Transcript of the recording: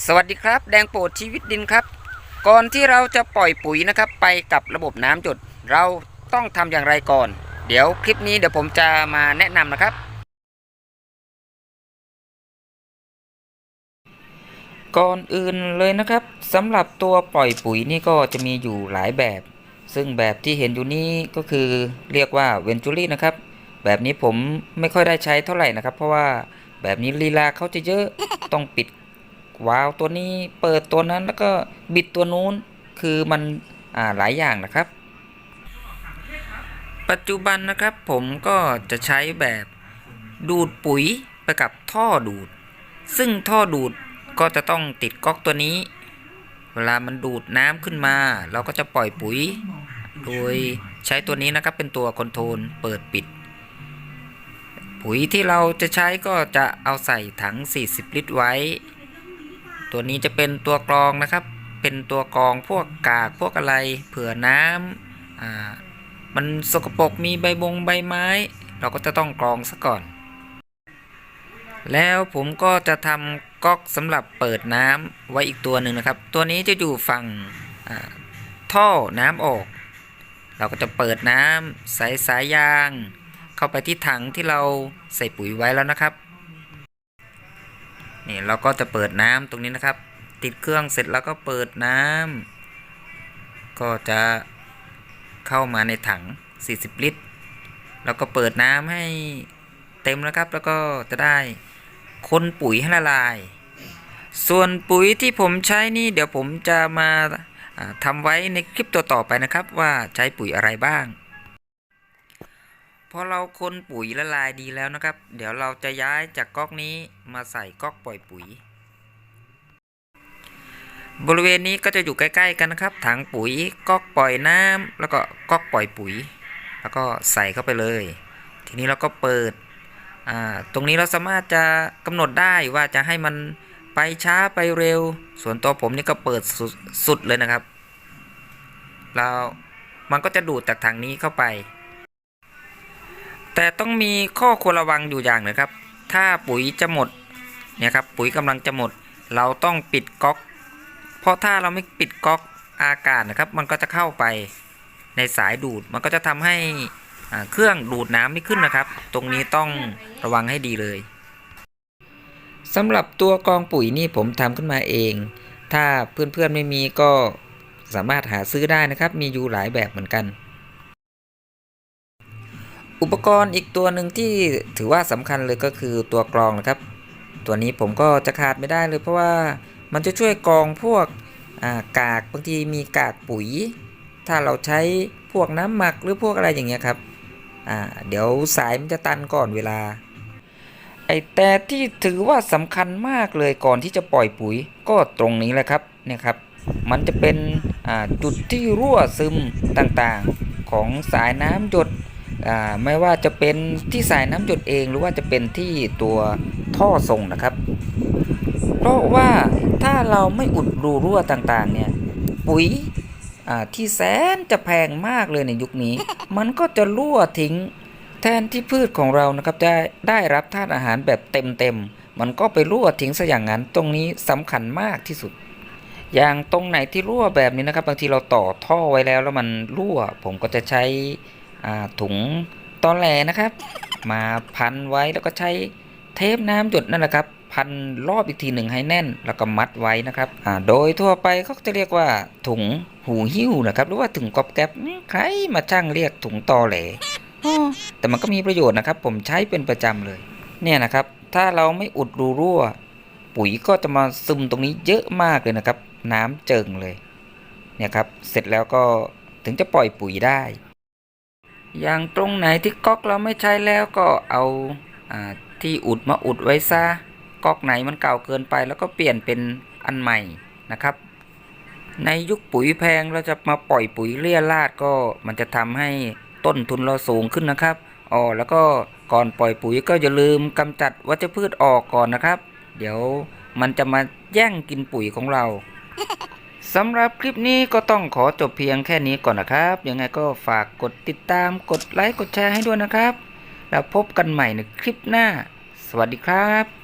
สวัสดีครับ แดงโปรดชีวิตดินครับ ก่อนที่เราจะปล่อยปุ๋ยนะครับ ไปกับระบบน้ำหยดเราต้องทำอย่างไรก่อน เดี๋ยวคลิปนี้เดี๋ยวผมจะมาแนะนำนะครับ ก่อนอื่นเลยนะครับสำหรับตัวปล่อยปุ๋ยนี่ก็จะมีอยู่หลายแบบ ซึ่งแบบที่เห็นอยู่นี้ก็คือเรียกว่าเวนจูรี่นะครับ แบบนี้ผมไม่ค่อยได้ใช้เท่าไหร่นะครับ เพราะว่าแบบนี้ลีลาเขาจะเยอะต้องปิด วาล์วตัวนี้เปิดตัวนั้นแล้วก็บิดตัวนู้นคือมันอ่าหลายอย่างนะครับ ปัจจุบันนะครับผมก็จะใช้แบบดูดปุ๋ยไปกับท่อดูด ซึ่งท่อดูดก็จะต้องติดก๊อกตัวนี้ เวลามันดูดน้ำขึ้นมา เราก็จะปล่อยปุ๋ย โดยใช้ตัวนี้นะครับเป็นตัวคอนโทรลเปิดปิด ปุ๋ยที่เราจะใช้ก็จะเอาใส่ถัง 40 ลิตรไว้ ตัวนี้จะเป็นตัวกรองนะครับ เป็นตัวกรองพวกกากพวกอะไร เผื่อน้ำอ่ามันสกปรกมีใบบงใบไม้ เราก็จะต้องกรองซะก่อน แล้วผมก็จะทำก๊อกสำหรับเปิดน้ำไว้อีกตัวหนึ่งนะครับ ตัวนี้จะอยู่ฝั่งท่อน้ำออก เราก็จะเปิดน้ำใส่สายยาง เข้าไปที่ถังที่เราใส่ปุ๋ยไว้แล้วนะครับ นี่เราก็จะเปิดน้ำตรงนี้นะครับ ติดเครื่องเสร็จแล้วก็เปิดน้ำก็จะเข้ามาในถัง 40 ลิตร แล้วก็เปิดน้ำให้เต็มแล้วครับ แล้วก็จะได้คนปุ๋ยให้ละลาย ส่วนปุ๋ยที่ผมใช้นี่เดี๋ยวผมจะมาอ่าทำไว้ในคลิปตัวต่อไปนะครับ ว่าใช้ปุ๋ยอะไรบ้าง พอเราคนปุ๋ยละลายดีแล้วนะครับ เดี๋ยวเราจะย้ายจากก๊อกนี้มาใส่ก๊อกปล่อยปุ๋ย บริเวณนี้ก็จะอยู่ใกล้ๆกันนะครับถังปุ๋ยก๊อกปล่อยน้ำแล้วก็ก๊อกปล่อยปุ๋ย แล้วก็ใส่เข้าไปเลย ทีนี้เราก็เปิดตรงนี้เราสามารถจะกำหนดได้ว่าจะให้มันไปช้าไปเร็ว ส่วนตัวผมนี่ก็เปิดสุดสุดเลยนะครับ เรา มันก็จะดูดจากถังนี้เข้าไป แต่ต้องมีข้อควรระวังอยู่อย่างหนะครับ ถ้าปุ๋ยจะหมดเนี่ยครับปุ๋ยกำลังจะหมด เราต้องปิดก๊อก เพราะถ้าเราไม่ปิดก๊อกอากาศนะครับ มันก็จะเข้าไปในสายดูด มันก็จะทำให้อ่าเครื่องดูดน้ำไม่ขึ้นนะครับ ตรงนี้ต้องระวังให้ดีเลยสำหรับตัวกองปุ๋ยนี่ผมทำขึ้นมาเอง ถ้าเพื่อนๆไม่มีก็สามารถหาซื้อได้นะครับ มีอยู่หลายแบบเหมือนกัน อุปกรณ์อีกตัวหนึ่งที่ถือว่าสำคัญเลยก็คือตัวกรองนะครับ ตัวนี้ผมก็จะขาดไม่ได้เลย เพราะว่ามันจะช่วยกรองพวกากากบางทีมีกากปุ๋ย ถ้าเราใช้พวกน้ำหมักหรือพวกอะไรอย่างเงี้ยครับเดี๋ยวสายมันจะตันก่อนเวลา ไอแต่ที่ถือว่าสำคัญมากเลยก่อนที่จะปล่อยปุ๋ย ก็ตรงนี้แหละครับเนี่ยครับ มันจะเป็นจุดที่รั่วซึมต่างๆของสายน้ำหยด ไม่ว่าจะเป็นที่สายน้ำหยดเองหรือว่าจะเป็นที่ตัวท่อส่งนะครับ เพราะว่าถ้าเราไม่อุดรูรั่วต่างๆเนี่ยปุ๋ยที่แสนจะแพงมากเลยในยุคนี้ มันก็จะรั่วทิ้งแทนที่พืชของเรานะครับจะได้รับธาตุอาหารแบบเต็มๆมันก็ไปรั่วทิ้งซะอย่างนั้น ตรงนี้สำคัญมากที่สุด อย่างตรงไหนที่รั่วแบบนี้นะครับ บางทีเราต่อท่อไว้แล้วแล้วมันรั่ว ผมก็จะใช้ ถุงตอแหลนะครับ มาพันไว้แล้วก็ใช้เทปน้ำหยดนั่นแหละครับ พันรอบอีกทีหนึ่งให้แน่น แล้วก็มัดไว้นะครับอ่าโดยทั่วไปเขาจะเรียกว่าถุงหูหิ้วนะครับ หรือว่าถุงกอบแก๊บนี่ใครมาช่างเรียกถุงตอแหลอ้อแต่มันก็มีประโยชน์นะครับ ผมใช้เป็นประจำเลย เนี่ยนะครับ ถ้าเราไม่อุดรูรั่ว ปุ๋ยก็จะมาซึมตรงนี้เยอะมากเลยนะครับ น้ำเจิงเลย เนี่ยครับ เสร็จแล้วก็ถึงจะปล่อยปุ๋ยได้ อย่างตรงไหนที่ก๊อกเราไม่ใช้แล้วก็เอาอที่อุดมาอุดไว้ซะก๊อกไหนมันเก่าเกินไป แล้วก็เปลี่ยนเป็นอันใหม่นะครับ ในยุคปุ๋ยแพงเราจะมาปล่อยปุ๋ยเลี่ยราดก็มันจะทำให้ต้นทุนเราสูงขึ้นนะครับอ๋อแล้วก็ก่อนปล่อยปุ๋ยก็อย่าลืมกำจัดวัชพืชออกก่อนนะครับ เดี๋ยวมันจะมาแย่งกินปุ๋ยของเรา สำหรับคลิปนี้ก็ต้องขอจบเพียงแค่นี้ก่อนนะครับ ยังไงก็ฝากกดติดตาม กดไลค์ กดแชร์ให้ด้วยนะครับ แล้วพบกันใหม่ในคลิปหน้า สวัสดีครับ